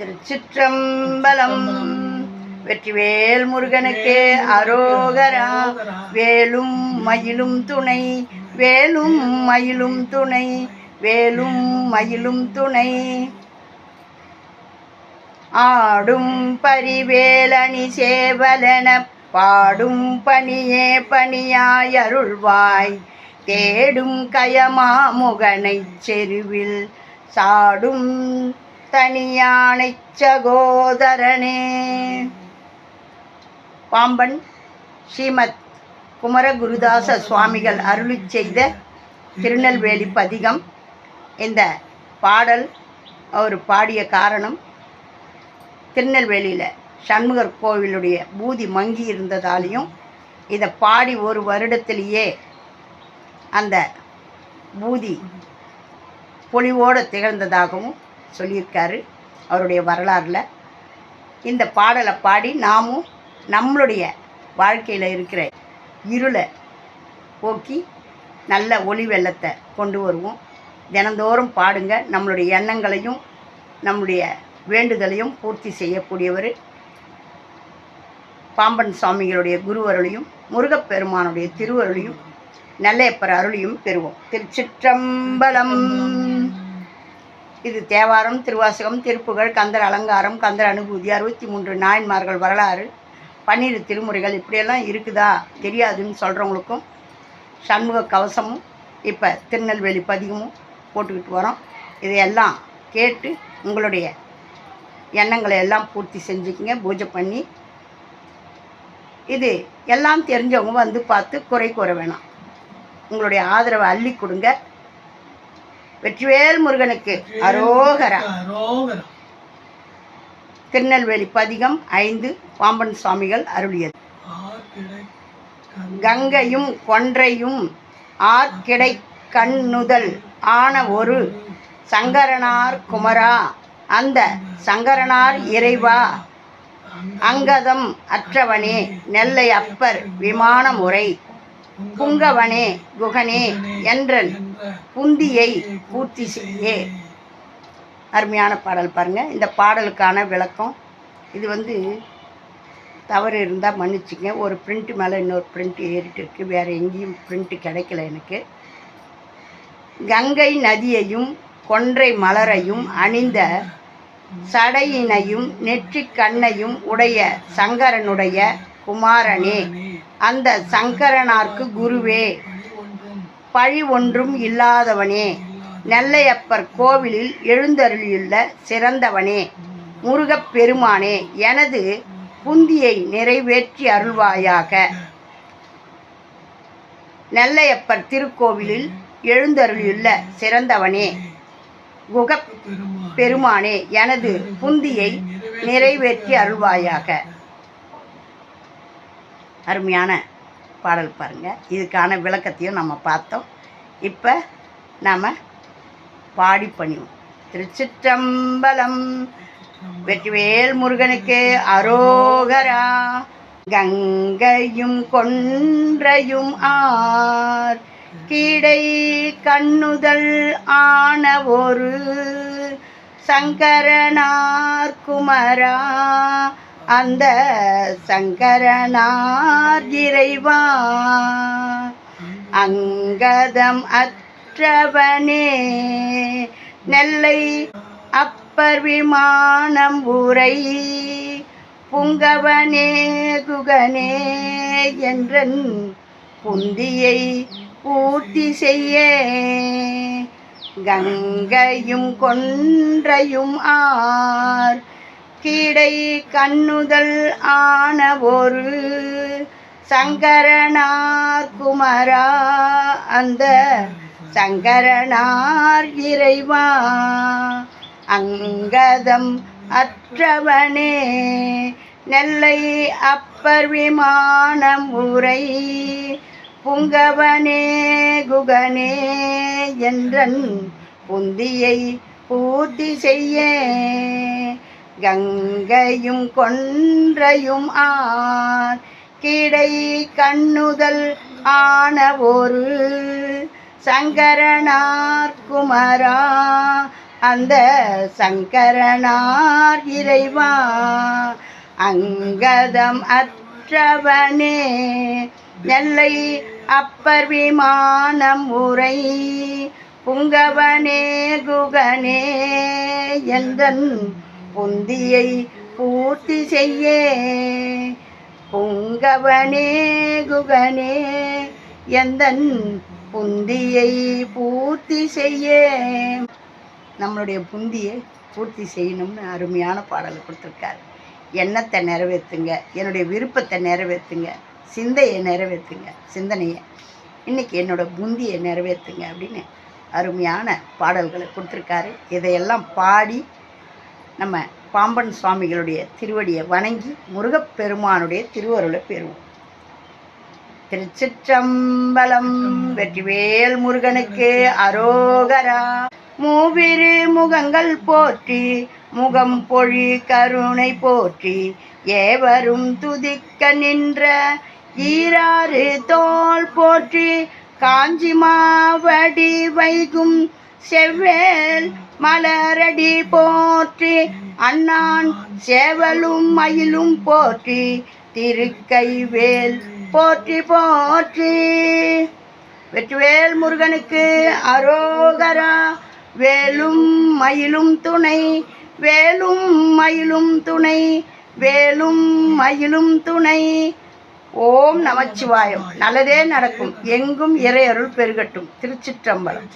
திருச்சிற்றம்பலம். வெற்றிவேல் முருகனுக்கு அரோகரா. வேலும் மயிலும் துணை. வேலும் மயிலும் துணை. வேலும் மயிலும் துணை. ஆடும் பரிவேலணி சேவலன பாடும் பணியே பணியாய் அருள்வாய் தேடும் கயமாமுகனைச் செருவில் சாடும் தனியானை சகோதரனே. பாம்பன் ஸ்ரீமத் குமரகுருதாச சுவாமிகள் அருளி செய்த திருநெல்வேலி பதிகம். இந்த பாடல் அவர் பாடிய காரணம் திருநெல்வேலியில் சண்முகர் கோவிலுடைய பூதி மங்கி இருந்ததாலையும் இதை பாடி ஒரு வருடத்திலேயே அந்த பூதி பொலிவோடு திகழ்ந்ததாகவும் சொல்லியிருக்காரு அவருடைய வரலாறில். இந்த பாடலை பாடி நாமும் நம்மளுடைய வாழ்க்கையில் இருக்கிற இருளை போக்கி நல்ல ஒளி வெள்ளத்தை கொண்டு வருவோம். தினந்தோறும் பாடுங்க. நம்மளுடைய எண்ணங்களையும் நம்முடைய வேண்டுதலையும் பூர்த்தி செய்யக்கூடியவர் பாம்பன் சுவாமிகளுடைய குருவருளையும் முருகப்பெருமானுடைய திருவருளையும் நல்லையப்பர் அருளையும் பெறுவோம். திருச்சிற்றம்பலம் இது தேவாரம் திருவாசகம் திருப்புகழ் கந்தர் அலங்காரம் கந்தர் அனுபூதி அறுபத்தி மூன்று நாயன்மார்கள் வரலாறு பன்னிரு திருமுறைகள் இப்படியெல்லாம் இருக்குதா? தெரியாதுன்னு சொல்கிறவங்களுக்கும் சண்முக கவசமும் இப்போ திருநெல்வேலி பதிகமும் போட்டுக்கிட்டு வரோம். இதையெல்லாம் கேட்டு உங்களுடைய எண்ணங்களை எல்லாம் பூர்த்தி செஞ்சுக்கிங்க பூஜை பண்ணி. இது எல்லாம் தெரிஞ்சவங்க வந்து பார்த்து குறை கூற வேணாம். உங்களுடைய ஆதரவை அள்ளி கொடுங்க. வெற்றிவேல் முருகனுக்கு அரோகரா. திருநெல்வேலி பதிகம் ஐந்து பாம்பன் சுவாமிகள் அருளியது. கங்கையும் கொன்றையும் ஆர்கிடை கண்ணுதல் ஆன ஒரு சங்கரனார் குமரா. அந்த சங்கரனார் இறைவா. அங்கதம் அற்றவனே நெல்லை அப்பர் விமான முறை. புங்கவனே குகனே என்றன் புந்தியை பூர்த்தி செய்யே அருமையான பாடல் பாருங்க. இந்த பாடலுக்கான விளக்கம். இது வந்து தவறு இருந்தால் மன்னிச்சுங்க. ஒரு பிரிண்ட் மேலே இன்னொரு பிரிண்ட் ஏறிட்டு இருக்கு. வேறு எங்கேயும் பிரிண்ட் கிடைக்கல எனக்கு. கங்கை நதியையும் கொன்றை மலரையும் அணிந்த சடையினையும் நெற்றிக் கண்ணையும் உடைய சங்கரனுடைய குமாரனே. அந்த சங்கரனார்க்கு குருவே பழி ஒன்றும் இல்லாதவனே நெல்லையப்பர் கோவிலில் எழுந்தருளியுள்ள சிறந்தவனே முருகப் பெருமானே எனது புந்தியை நிறைவேற்றி அருள்வாயாக. நெல்லையப்பர் திருக்கோவிலில் எழுந்தருளியுள்ள சிறந்தவனே குகப் பெருமானே எனது புந்தியை நிறைவேற்றி அருள்வாயாக. அருமையான பாடல் பாருங்கள் இதுக்கான விளக்கத்தையும் நம்ம பார்த்தோம். இப்போ நாம் பாடி பண்ணிவோம் திருச்சிற்றம்பலம் வெற்றிவேல் முருகனுக்கு அரோகரா கங்கையும் கொன்றையும் ஆர் கிடை கண்ணுதல் ஆன ஒரு சங்கரனார் குமரா அந்த சங்கரனார் இறைவா. அங்கதம் அற்றவனே நெல்லை அப்பர் விமானம் உரை. புங்கவனே குகனே என்றன் புந்தியை பூர்த்தி செய்ய. கங்கையும் கொன்றையும் ஆர் கீடை கண்ணுதல் ஆன ஒரு சங்கரனார் குமரா அந்த சங்கரனார் இறைவா. அங்கதம் அற்றவனே நெல்லை அப்பர் விமானம் உரை புங்கவனே குகனே என்றன் புந்தியை பூர்த்தி செய்ய. கங்கையும் கொன்றையும் ஆர். கிடை கண்ணுதல் ஆன ஒரு சங்கரனார் குமரா. அந்த சங்கரனார் இறைவா. அங்கதம் அற்றவனே நெல்லை அப்பர் விமானம் உரை. புங்கவனே குகனே எந்தன் புந்தியை பூர்த்தி செய்ய. புங்கவனே குகனே எந்தன் புந்தியை பூர்த்தி செய்ய. நம்மளுடைய புந்தியை பூர்த்தி செய்யணும்னு அருமையான பாடலை கொடுத்துருக்காரு. எண்ணத்தை நிறைவேற்றுங்க என்னுடைய விருப்பத்தை நிறைவேற்றுங்க சிந்தையை நிறைவேற்றுங்க சிந்தனையை. இன்றைக்கி என்னோட புந்தியை நிறைவேற்றுங்க அப்படின்னு அருமையான பாடல்களை கொடுத்துருக்காரு. இதையெல்லாம் பாடி நம்ம பாம்பன் சுவாமிகளுடைய திருவடியை வணங்கி முருகப்பெருமானுடைய திருவருளை பெறுவோம். திருச்சிற்றம்பலம் வெற்றிவேல் முருகனுக்கு அரோகரா. மூவிரு முகங்கள் போற்றி முகம் பொழி கருணை போற்றி ஏவரும் துதிக்க நின்ற ஈராறு தோள் போற்றி காஞ்சி மாவடி வைகும் செவ்வேல் மலரடி போற்றி. அண்ணான் சேவலும் மயிலும் போற்றி. திருக்கைவேல் போற்றி போற்றி. வெற்றிவேல் முருகனுக்கு அரோகரா. வேலும் மயிலும் துணை. வேலும் மயிலும் துணை. வேலும் மயிலும் துணை. ஓம் நமச்சிவாயம். நல்லதே நடக்கும். எங்கும் இறையருள் பெருகட்டும். திருச்சிற்றம்பலம்.